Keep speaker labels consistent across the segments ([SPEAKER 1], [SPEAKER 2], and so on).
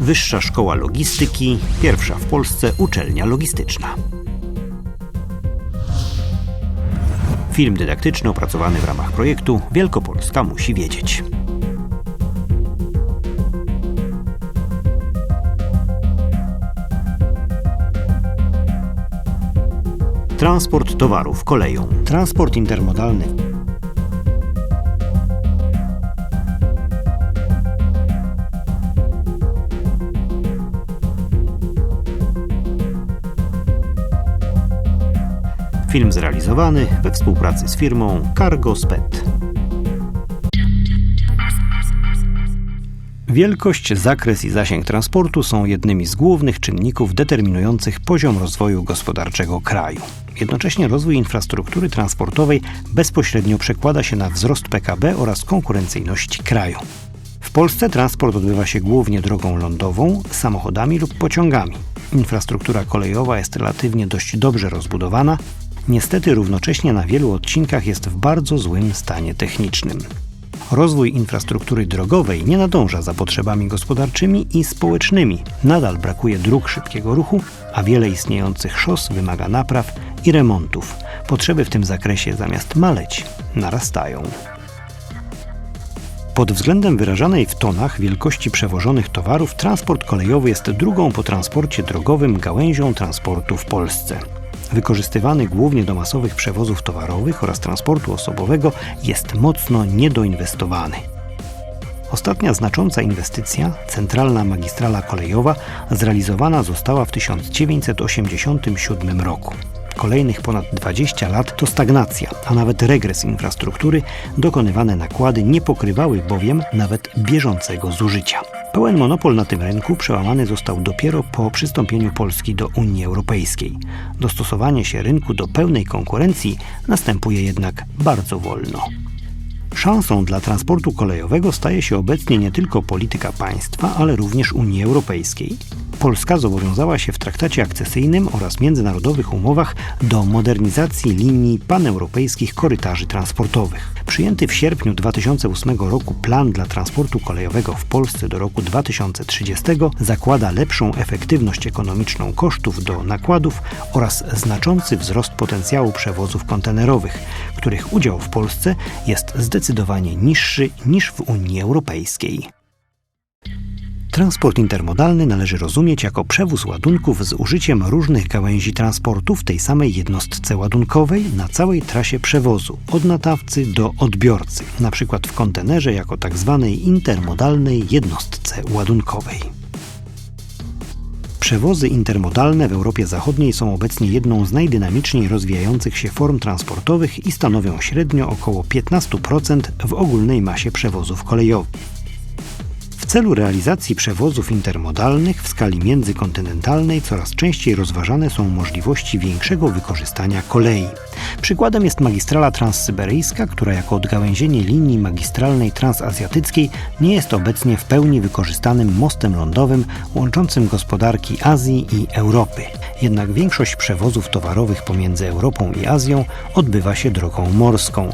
[SPEAKER 1] Wyższa Szkoła Logistyki, pierwsza w Polsce uczelnia logistyczna. Film dydaktyczny opracowany w ramach projektu Wielkopolska musi wiedzieć. Transport towarów koleją. Transport intermodalny Film zrealizowany we współpracy z firmą Cargo Sped. Wielkość, zakres i zasięg transportu są jednymi z głównych czynników determinujących poziom rozwoju gospodarczego kraju. Jednocześnie rozwój infrastruktury transportowej bezpośrednio przekłada się na wzrost PKB oraz konkurencyjności kraju. W Polsce transport odbywa się głównie drogą lądową, samochodami lub pociągami. Infrastruktura kolejowa jest relatywnie dość dobrze rozbudowana, niestety równocześnie na wielu odcinkach jest w bardzo złym stanie technicznym. Rozwój infrastruktury drogowej nie nadąża za potrzebami gospodarczymi i społecznymi. Nadal brakuje dróg szybkiego ruchu, a wiele istniejących szos wymaga napraw i remontów. Potrzeby w tym zakresie zamiast maleć narastają. Pod względem wyrażanej w tonach wielkości przewożonych towarów, transport kolejowy jest drugą po transporcie drogowym gałęzią transportu w Polsce. Wykorzystywany głównie do masowych przewozów towarowych oraz transportu osobowego jest mocno niedoinwestowany. Ostatnia znacząca inwestycja, centralna magistrala kolejowa, zrealizowana została w 1987 roku. Kolejnych ponad 20 lat to stagnacja, a nawet regres infrastruktury, dokonywane nakłady nie pokrywały bowiem nawet bieżącego zużycia. Pełen monopol na tym rynku przełamany został dopiero po przystąpieniu Polski do Unii Europejskiej. Dostosowanie się rynku do pełnej konkurencji następuje jednak bardzo wolno. Szansą dla transportu kolejowego staje się obecnie nie tylko polityka państwa, ale również Unii Europejskiej. Polska zobowiązała się w traktacie akcesyjnym oraz międzynarodowych umowach do modernizacji linii paneuropejskich korytarzy transportowych. Przyjęty w sierpniu 2008 roku plan dla transportu kolejowego w Polsce do roku 2030 zakłada lepszą efektywność ekonomiczną kosztów do nakładów oraz znaczący wzrost potencjału przewozów kontenerowych, których udział w Polsce jest zdecydowanie niższy niż w Unii Europejskiej. Transport intermodalny należy rozumieć jako przewóz ładunków z użyciem różnych gałęzi transportu w tej samej jednostce ładunkowej na całej trasie przewozu, od natawcy do odbiorcy, np. w kontenerze jako tzw. Tak intermodalnej jednostce ładunkowej. Przewozy intermodalne w Europie Zachodniej są obecnie jedną z najdynamiczniej rozwijających się form transportowych i stanowią średnio około 15% w ogólnej masie przewozów kolejowych celu realizacji przewozów intermodalnych w skali międzykontynentalnej coraz częściej rozważane są możliwości większego wykorzystania kolei. Przykładem jest magistrala transsyberyjska, która jako odgałęzienie linii magistralnej transazjatyckiej nie jest obecnie w pełni wykorzystanym mostem lądowym łączącym gospodarki Azji i Europy. Jednak większość przewozów towarowych pomiędzy Europą i Azją odbywa się drogą morską.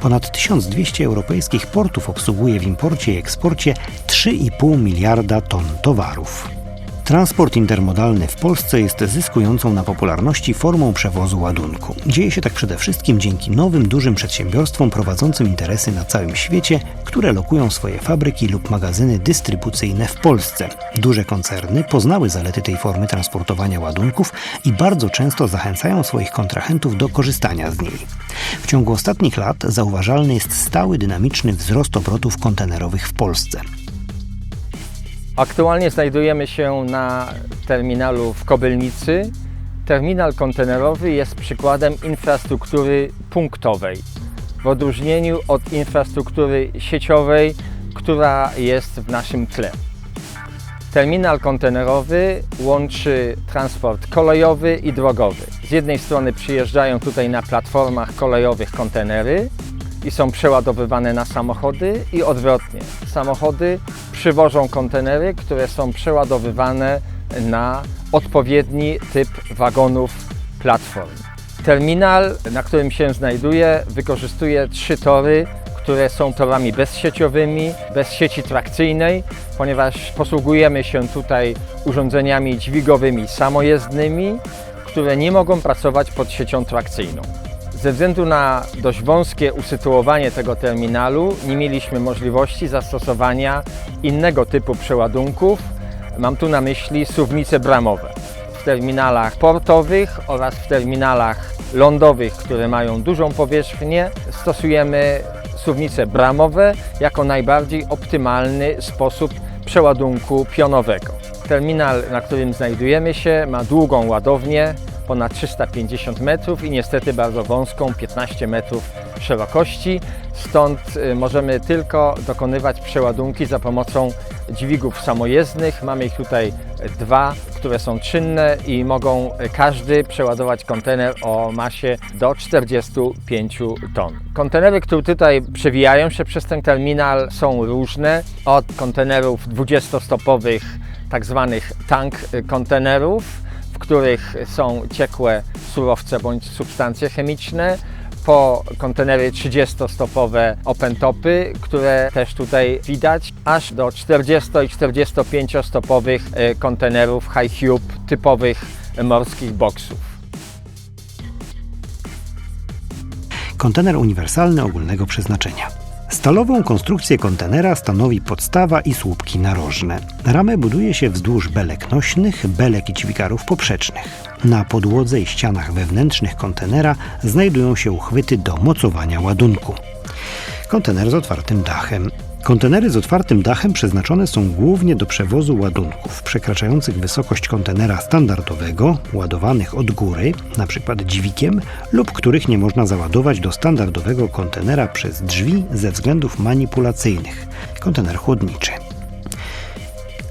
[SPEAKER 1] Ponad 1200 europejskich portów obsługuje w imporcie i eksporcie 3,5 miliarda ton towarów. Transport intermodalny w Polsce jest zyskującą na popularności formą przewozu ładunku. Dzieje się tak przede wszystkim dzięki nowym dużym przedsiębiorstwom prowadzącym interesy na całym świecie, które lokują swoje fabryki lub magazyny dystrybucyjne w Polsce. Duże koncerny poznały zalety tej formy transportowania ładunków i bardzo często zachęcają swoich kontrahentów do korzystania z niej. W ciągu ostatnich lat zauważalny jest stały dynamiczny wzrost obrotów kontenerowych w Polsce.
[SPEAKER 2] Aktualnie znajdujemy się na terminalu w Kobylnicy. Terminal kontenerowy jest przykładem infrastruktury punktowej, w odróżnieniu od infrastruktury sieciowej, która jest w naszym tle. Terminal kontenerowy łączy transport kolejowy i drogowy. Z jednej strony przyjeżdżają tutaj na platformach kolejowych kontenery, i są przeładowywane na samochody i odwrotnie. Samochody przywożą kontenery, które są przeładowywane na odpowiedni typ wagonów platform. Terminal, na którym się znajduje, wykorzystuje trzy tory, które są torami bezsieciowymi, bez sieci trakcyjnej, ponieważ posługujemy się tutaj urządzeniami dźwigowymi samojezdnymi, które nie mogą pracować pod siecią trakcyjną. Ze względu na dość wąskie usytuowanie tego terminalu nie mieliśmy możliwości zastosowania innego typu przeładunków. Mam tu na myśli suwnice bramowe. W terminalach portowych oraz w terminalach lądowych, które mają dużą powierzchnię, stosujemy suwnice bramowe jako najbardziej optymalny sposób przeładunku pionowego. Terminal, na którym znajdujemy się, ma długą ładownię, ponad 350 metrów i niestety bardzo wąską, 15 metrów szerokości. Stąd y, możemy tylko dokonywać przeładunki za pomocą dźwigów samojezdnych. Mamy ich tutaj dwa, które są czynne i mogą każdy przeładować kontener o masie do 45 ton. Kontenery, które tutaj przewijają się przez ten terminal są różne, od kontenerów 20-stopowych, tak zwanych tank kontenerów, w których są ciekłe surowce bądź substancje chemiczne, po kontenery 30-stopowe open topy, które też tutaj widać, aż do 40 i 45-stopowych e, kontenerów high cube typowych morskich boksów.
[SPEAKER 1] Kontener uniwersalny ogólnego przeznaczenia. Stalową konstrukcję kontenera stanowi podstawa i słupki narożne. Ramę buduje się wzdłuż belek nośnych, belek i dźwigarów poprzecznych. Na podłodze i ścianach wewnętrznych kontenera znajdują się uchwyty do mocowania ładunku. Kontener z otwartym dachem. Kontenery z otwartym dachem przeznaczone są głównie do przewozu ładunków przekraczających wysokość kontenera standardowego, ładowanych od góry, np. dźwikiem, lub których nie można załadować do standardowego kontenera przez drzwi ze względów manipulacyjnych. Kontener chłodniczy.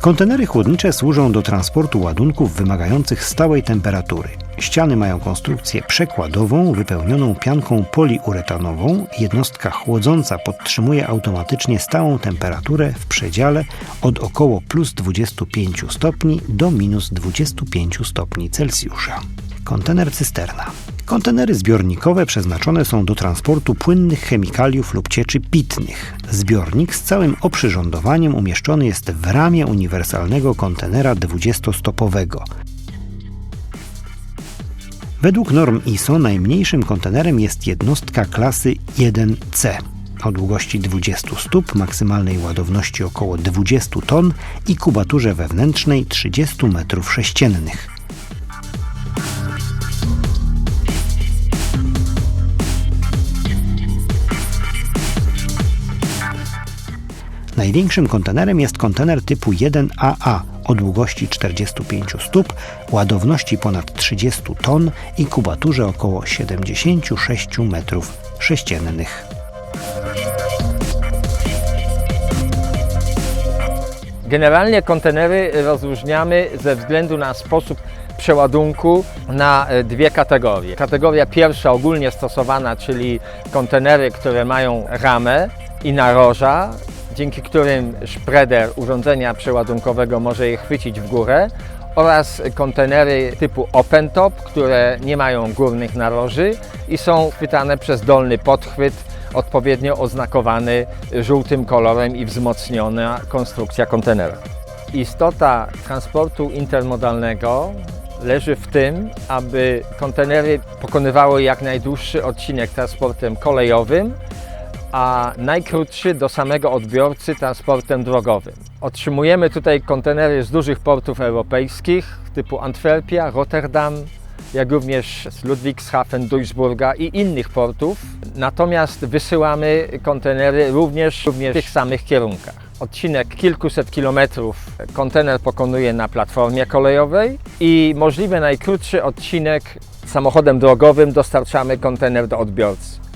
[SPEAKER 1] Kontenery chłodnicze służą do transportu ładunków wymagających stałej temperatury. Ściany mają konstrukcję przekładową wypełnioną pianką poliuretanową. Jednostka chłodząca podtrzymuje automatycznie stałą temperaturę w przedziale od około plus 25 stopni do minus 25 stopni Celsjusza. Kontener cysterna. Kontenery zbiornikowe przeznaczone są do transportu płynnych chemikaliów lub cieczy pitnych. Zbiornik z całym oprzyrządowaniem umieszczony jest w ramie uniwersalnego kontenera 20-stopowego. Według norm ISO najmniejszym kontenerem jest jednostka klasy 1C o długości 20 stóp, maksymalnej ładowności około 20 ton i kubaturze wewnętrznej 30 m3. Największym kontenerem jest kontener typu 1AA o długości 45 stóp, ładowności ponad 30 ton i kubaturze około 76 metrów sześciennych.
[SPEAKER 2] Generalnie kontenery rozróżniamy ze względu na sposób przeładunku na e, dwie kategorie. Kategoria pierwsza ogólnie stosowana, czyli kontenery, które mają ramę i naroża, dzięki którym szpreder urządzenia przeładunkowego może je chwycić w górę oraz kontenery typu open top, które nie mają górnych naroży i są chwytane przez dolny podchwyt odpowiednio oznakowany żółtym kolorem i wzmocniona konstrukcja kontenera. Istota transportu intermodalnego leży w tym, aby kontenery pokonywały jak najdłuższy odcinek transportem kolejowym, a najkrótszy do samego odbiorcy transportem drogowym. Otrzymujemy tutaj kontenery z dużych portów europejskich typu Antwerpia, Rotterdam, jak również z Ludwigshafen, Duisburga i innych portów. Natomiast wysyłamy kontenery również, również w tych samych kierunkach. Odcinek kilkuset kilometrów kontener pokonuje na platformie kolejowej i możliwie najkrótszy odcinek samochodem drogowym dostarczamy kontener do odbiorcy.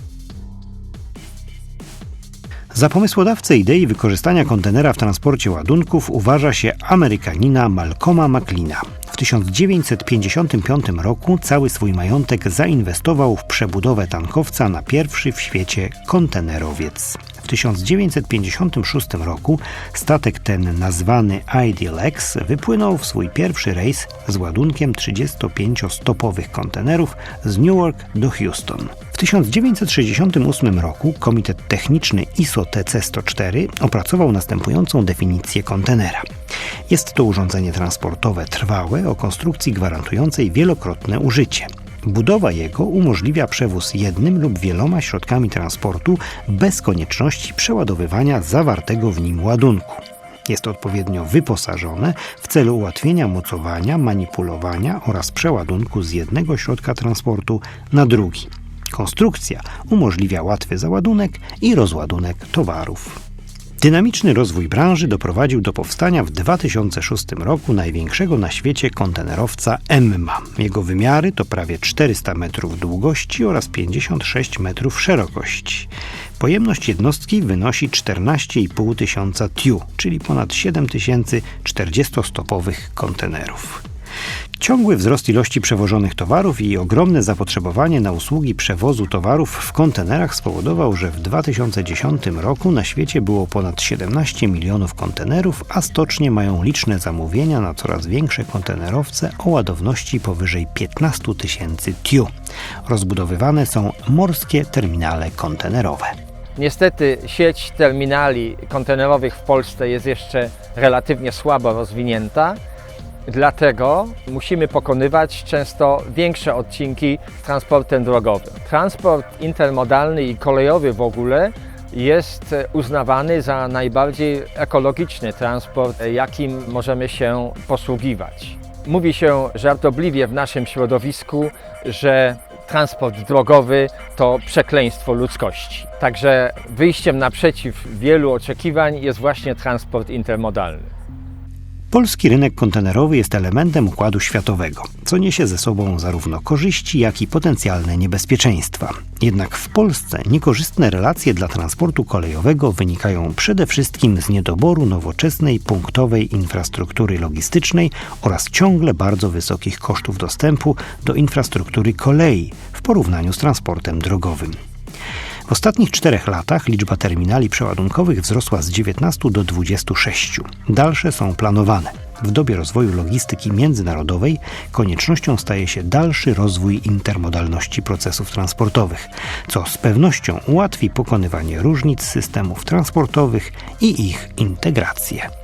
[SPEAKER 1] Za pomysłodawcę idei wykorzystania kontenera w transporcie ładunków uważa się Amerykanina Malcolma McLeana. W 1955 roku cały swój majątek zainwestował w przebudowę tankowca na pierwszy w świecie kontenerowiec. W 1956 roku statek ten nazwany Ideal X wypłynął w swój pierwszy rejs z ładunkiem 35-stopowych kontenerów z Newark do Houston. W 1968 roku Komitet Techniczny ISO TC104 opracował następującą definicję kontenera. Jest to urządzenie transportowe trwałe o konstrukcji gwarantującej wielokrotne użycie. Budowa jego umożliwia przewóz jednym lub wieloma środkami transportu bez konieczności przeładowywania zawartego w nim ładunku. Jest odpowiednio wyposażone w celu ułatwienia mocowania, manipulowania oraz przeładunku z jednego środka transportu na drugi. Konstrukcja umożliwia łatwy załadunek i rozładunek towarów. Dynamiczny rozwój branży doprowadził do powstania w 2006 roku największego na świecie kontenerowca Emma. Jego wymiary to prawie 400 metrów długości oraz 56 metrów szerokości. Pojemność jednostki wynosi 14,5 tysiąca TIU, czyli ponad 7 tysięcy 40-stopowych kontenerów. Ciągły wzrost ilości przewożonych towarów i ogromne zapotrzebowanie na usługi przewozu towarów w kontenerach spowodował, że w 2010 roku na świecie było ponad 17 milionów kontenerów, a stocznie mają liczne zamówienia na coraz większe kontenerowce o ładowności powyżej 15 tysięcy TIU. Rozbudowywane są morskie terminale kontenerowe.
[SPEAKER 2] Niestety sieć terminali kontenerowych w Polsce jest jeszcze relatywnie słabo rozwinięta. Dlatego musimy pokonywać często większe odcinki transportem drogowym. Transport intermodalny i kolejowy w ogóle jest uznawany za najbardziej ekologiczny transport, jakim możemy się posługiwać. Mówi się żartobliwie w naszym środowisku, że transport drogowy to przekleństwo ludzkości. Także wyjściem naprzeciw wielu oczekiwań jest właśnie transport intermodalny.
[SPEAKER 1] Polski rynek kontenerowy jest elementem układu światowego, co niesie ze sobą zarówno korzyści, jak i potencjalne niebezpieczeństwa. Jednak w Polsce niekorzystne relacje dla transportu kolejowego wynikają przede wszystkim z niedoboru nowoczesnej, punktowej infrastruktury logistycznej oraz ciągle bardzo wysokich kosztów dostępu do infrastruktury kolei w porównaniu z transportem drogowym. W ostatnich czterech latach liczba terminali przeładunkowych wzrosła z 19 do 26. Dalsze są planowane. W dobie rozwoju logistyki międzynarodowej koniecznością staje się dalszy rozwój intermodalności procesów transportowych, co z pewnością ułatwi pokonywanie różnic systemów transportowych i ich integrację.